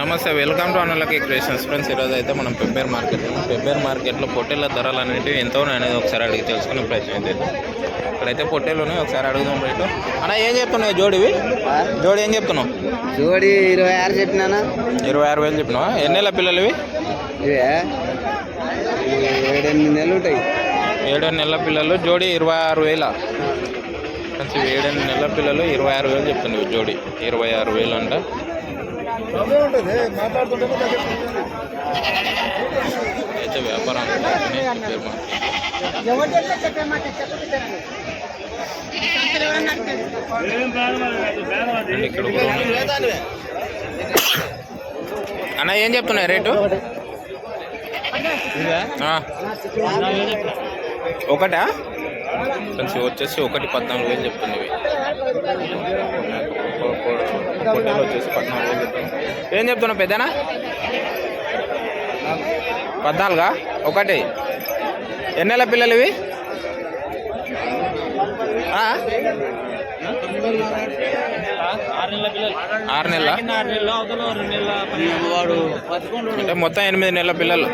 నమస్తే welcome to అనలకి creations. Friends ఈరోజు అయితే మనం పెబ్బేర్ మార్కెట్. పెబ్బేర్ మార్కెట్లో పొట్టేళ్ళ ధరలు అనేవి ఎంత ఉన్నాయి అనేది ఒకసారి అడిగి తెలుసుకునే ప్రయత్నం అయితే ఇక్కడైతే పొట్టేలు ఉన్నాయి ఒకసారి అడుగుదాం రేటు. అన్న ఏం చెప్తున్నావు జోడివి జోడి ఏం చెప్తున్నావు? జోడి ఇరవై ఆరు చెప్పినానా ఇరవై ఆరు వేలు చెప్పినావా? ఎన్ని నెలల పిల్లలు ఇవి? ఇవే? ఏడెనిమిది నెలలు ఉంటాయి. ఏడు నెలల పిల్లలు జోడి ఇరవై ఆరు వేల? ఫ్రెండ్స్ ఇవి ఏడు నెలల పిల్లలు ఇరవై ఆరు వేలు చెప్తున్నాయి జోడి. ఇరవై ఆరు వేలు అంట. అయితే వ్యాపారం ఇక్కడ. అన్న ఏం చెప్తున్నాయి రేటు? ఆ. ఒకటా? కొంచెం వచ్చేసి ఒకటి పద్నాలుగు వేలు చెప్తుంది. పొట్టేలు వచ్చేసి పద్నాలుగు వేలు చెప్తుంది ఏం చెప్తున్నావు పెద్దనా? పద్నాలుగా? ఒకటి. ఎన్ని నెలల పిల్లలు ఇవి ఆరు నెలల? అంటే మొత్తం ఎనిమిది నెలల పిల్లలు.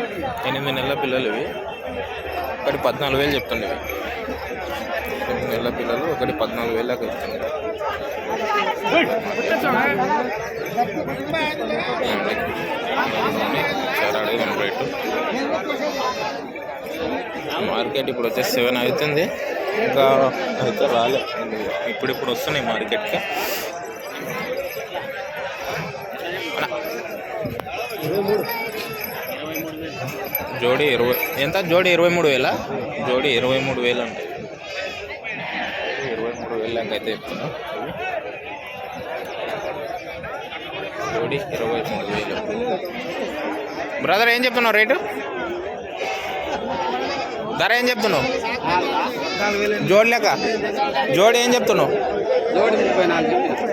ఎనిమిది నెలల పిల్లలు ఇవి ఒకటి పద్నాలుగు వేలు చెప్తుండేవి. ఎనిమిది నెలల పిల్లలు ఒకటి పద్నాలుగు వేలు దాకా రేటు మార్కెట్ ఇప్పుడు వచ్చేసి సెవెన్ అవుతుంది. ఇంకా అయితే రాలే. ఇప్పుడు ఇప్పుడు వస్తున్నాయి మార్కెట్కి జోడి ఇరవై ఎంత? జోడి ఇరవై మూడు వేల? జోడి ఇరవై మూడు వేలు అంటే. ఇరవై మూడు వేలు దాకా అయితే చెప్తున్నా. జోడి ఇరవై మూడు వేలు. బ్రదర్ ఏం చెప్తున్నావు? రేటు? ధర ఏం చెప్తున్నావు? జోడి లెక్క? జోడి ఏం చెప్తున్నావు?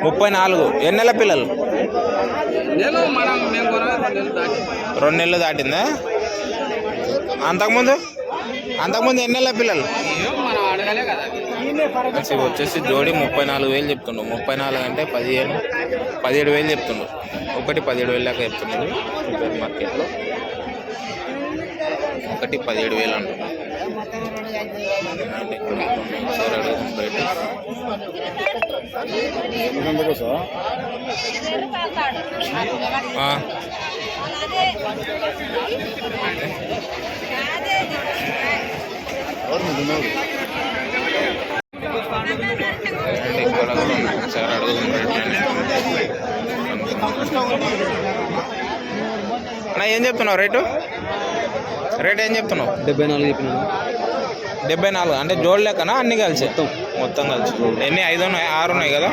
ముప్పై నాలుగు. ఎన్ని నెలల పిల్లలు? రెండు నెలలు దాటిందా. అంతకుముందు? అంతకుముందు ఎన్ని నెలల పిల్లలు? ఇవి వచ్చేసి జోడి ముప్పై నాలుగు వేలు చెప్తుండు. ముప్పై నాలుగు అంటే పదిహేను పదిహేడు వేలు చెప్తుండు. ఒకటి పదిహేడు వేలు దాకా చెప్తున్నాడు సూపర్ మార్కెట్లో. ఒకటి పదిహేడు వేలు అంటున్నాడు సరే ఒకసారి అన్న ఏం చెప్తున్నావు రేటు? రేట్ ఏం చెప్తున్నావు? డెబ్బై నాలుగు చెప్పినాను డెబ్బై నాలుగు అంటే జోడు లెక్కనా? అన్ని కలిసి? మొత్తం. కలిసి. ఎన్ని? ఐదు ఉన్నాయి ఆరు ఉన్నాయి కదా?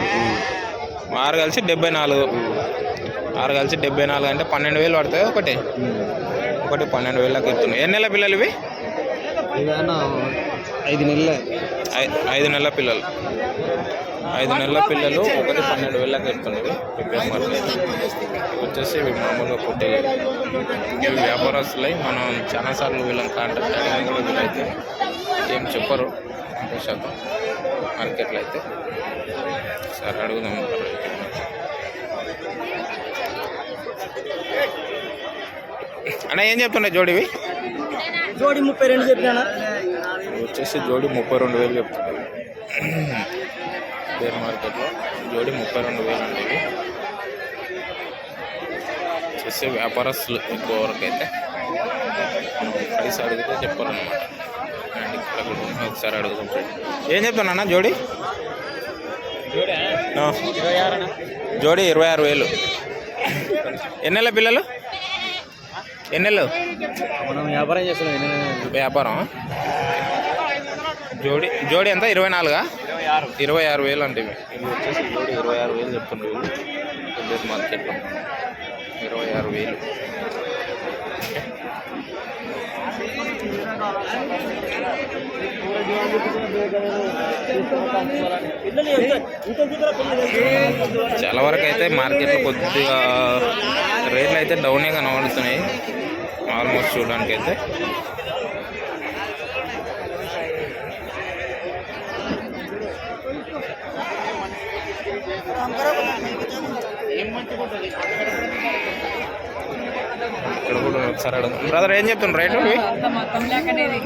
ఆరు కలిసి డెబ్బై నాలుగు. ఆరు కలిసి డెబ్బై నాలుగు అంటే పన్నెండు వేలు పడుతుంది ఒకటి? ఒకటి పన్నెండు వేలకు ఎత్తున్నాయి ఎన్ని నెలల పిల్లలు ఇవి? ఐదు నెలలే. ఐదు నెలల పిల్లలు. ఐదు నెలల పిల్లలు ఒకటి పన్నెండు వేలకు ఎత్తున్నది మార్కెట్ వచ్చేసి ఇవి మామూలుగా పుట్టేవి ఇవి వ్యాపారస్తులై మనం చాలాసార్లు వీళ్ళని కాంటాక్ట్ అయినా కూడా వీళ్ళైతే ఏం చెప్పరు. ఎక్కువ శాతం మార్కెట్లో అయితే. సరే అడుగుదాం. అన్న ఏం చెప్తున్నాయి జోడివి? జోడి ముప్పై రెండు చెప్పినా వచ్చేసి జోడి ముప్పై రెండు వేలు చెప్తుంది. బేర్ మార్కెట్లో జోడి ముప్పై రెండు వేలు అండి ఇవి వచ్చేసి వ్యాపారస్తులు ఎక్కువ వరకు అయితే ప్రైస్ అడిగితే చెప్పాలన్నమాట. అండ్ ఇక్కడ కూడా. ఒకసారి అడుగుదాం ఏం చెప్తానన్నా జోడి? ఆ. జోడి ఇరవై ఆరు వేలు. ఎన్నెళ్ళ పిల్లలు? ఎన్నెళ్ళు మనం వ్యాపారం చేస్తున్నాం వ్యాపారం? జోడి జోడి ఎంత? ఇరవై నాలుగా? ఇరవై ఆరు. వేలు అంటే ఇవి. వచ్చేసి జోడి ఇరవై ఆరు వేలు వీళ్ళు పెద్దది మార్కెట్లో ఇరవై ఆరు వేలు. చాలా వరకు అయితే మార్కెట్లో కొద్దిగా రేట్లు అయితే డౌనే కనబడుతున్నాయి. ఆల్మోస్ట్ చూడడానికి అయితే ఇక్కడ కూడా ఒకసారి అడుగు బ్రదర్ ఏం చెప్తున్నా రేటు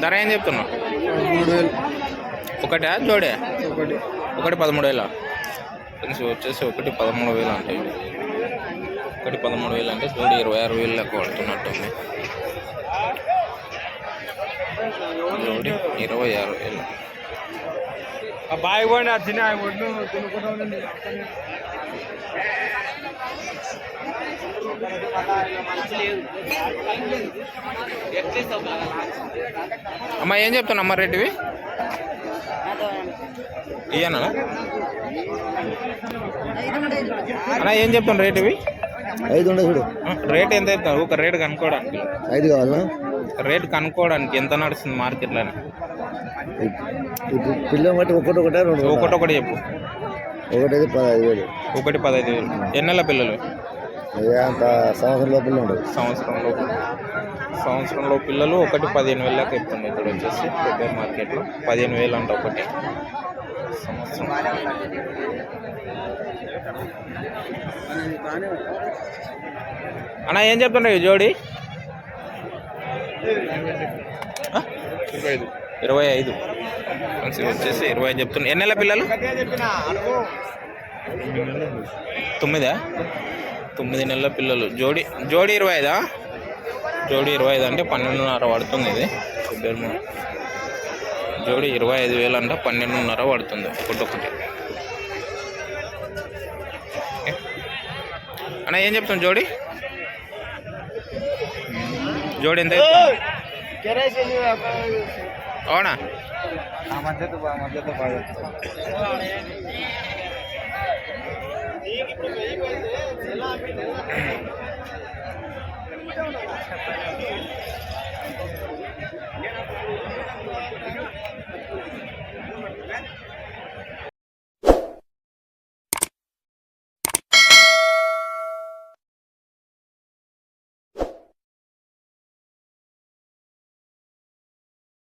ధర ఏం చెప్తున్నావు? మూడు వేలు ఒకటా? జోడే? ఒకటి ఒకటి పదమూడు వేల? ఫ్రెండ్స్ వచ్చేసి ఒకటి పదమూడు వేలు అంటే ఒకటి పదమూడు వేలు అంటే జోడి ఇరవై ఆరు వేలు లెక్క పడుతున్నట్టుంది. జోడి ఇరవై ఆరు వేలు. బాయ్ కూడా తినే ఒడ్డు తినుకుంటా అమ్మ ఏం చెప్తున్నా అమ్మ రేటు ఇవి ఇయ్యనా? అన్న ఏం చెప్తున్నా రేటు ఇవి ఐదు ఉండే చూడు. ఆ, రేట్ ఎంత అవుతుంది ఒక రేటు కనుక్కోవడానికి. ఐదు కావాలా? రేట్ కనుక్కోవడానికి ఎంత నడుస్తుంది మార్కెట్లో పిల్లని బట్టి ఒకటి ఒకటే రెండు ఒకటి ఒకటి చెప్పు. ఒకటి పదహైదు వేలు. ఒకటి పదహైదు వేలు. ఎన్నెల పిల్లలు? అంత సంవత్సరం లోపల ఉండదు సంవత్సరంలో సంవత్సరంలో పిల్లలు ఒకటి పదిహేను వేలు దాకా ఇస్తుంది ఇక్కడ వచ్చేసి పెద్ద మార్కెట్లో. పదిహేను వేలు అంట ఒకటి. సంవత్సరం. అన్న ఏం చెప్తుండే జోడి? ఇరవై ఐదు. వచ్చేసి ఇరవై ఐదు చెప్తున్నా. ఎన్ని నెలల పిల్లలు? తొమ్మిదా? తొమ్మిది నెలల పిల్లలు. జోడి జోడి ఇరవై ఐదా? జోడి ఇరవై ఐదు అంటే పన్నెండున్నర పడుతుంది ఇది. ఇద్దరు. జోడి ఇరవై ఐదు వేలు అంటే పన్నెండున్నర పడుతుంది. ఒకటి ఒకటి ఓకే. అన్న ఏం చెప్తాం జోడి? జోడి ఎంత అవునా మధ్యతో